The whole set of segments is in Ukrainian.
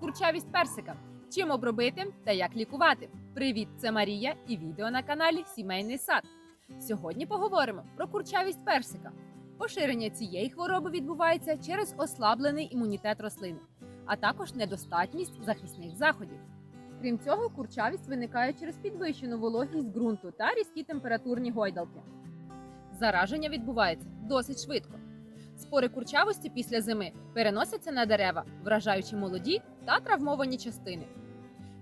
курчавість персика. Чим обробити та як лікувати. Привіт, це Марія і відео на каналі Сімейний сад. Сьогодні поговоримо про курчавість персика. Поширення цієї хвороби відбувається через ослаблений імунітет рослини, а також недостатність захисних заходів. Крім цього, курчавість виникає через підвищену вологість ґрунту та різкі температурні гойдалки. Зараження відбувається досить швидко. Спори курчавості після зими переносяться на дерева, вражаючи молоді та травмовані частини.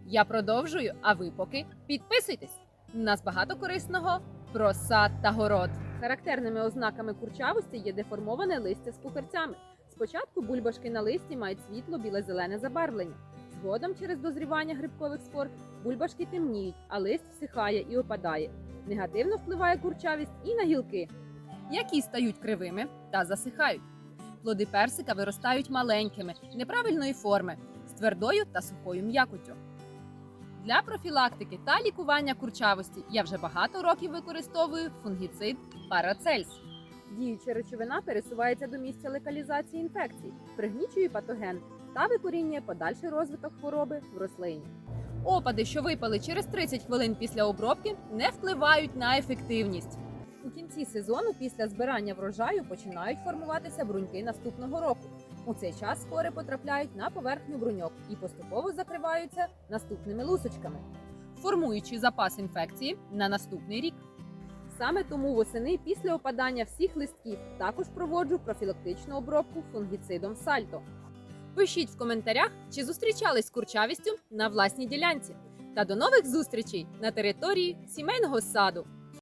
Я продовжую, а ви поки підписуйтесь. У нас багато корисного про сад та город. Характерними ознаками курчавості є деформоване листя з пухарцями. Спочатку бульбашки на листі мають світло біле-зелене забарвлення. Згодом, через дозрівання грибкових спор, бульбашки темніють, а лист всихає і опадає. Негативно впливає курчавість і на гілки, які стають кривими та засихають. Плоди персика виростають маленькими, неправильної форми, з твердою та сухою м'якоттю. Для профілактики та лікування курчавості я вже багато років використовую фунгіцид Парацельс. Діюча речовина пересувається до місця локалізації інфекцій, пригнічує патоген та викорінює подальший розвиток хвороби в рослині. Опади, що випали через 30 хвилин після обробки, не впливають на ефективність. У кінці сезону після збирання врожаю починають формуватися бруньки наступного року. У цей час спори потрапляють на поверхню бруньок і поступово закриваються наступними лусочками, формуючи запас інфекції на наступний рік. Саме тому восени після опадання всіх листків також проводжу профілактичну обробку фунгіцидом сальто. Пишіть в коментарях, чи зустрічались з курчавістю на власній ділянці. Та до нових зустрічей на території сімейного саду.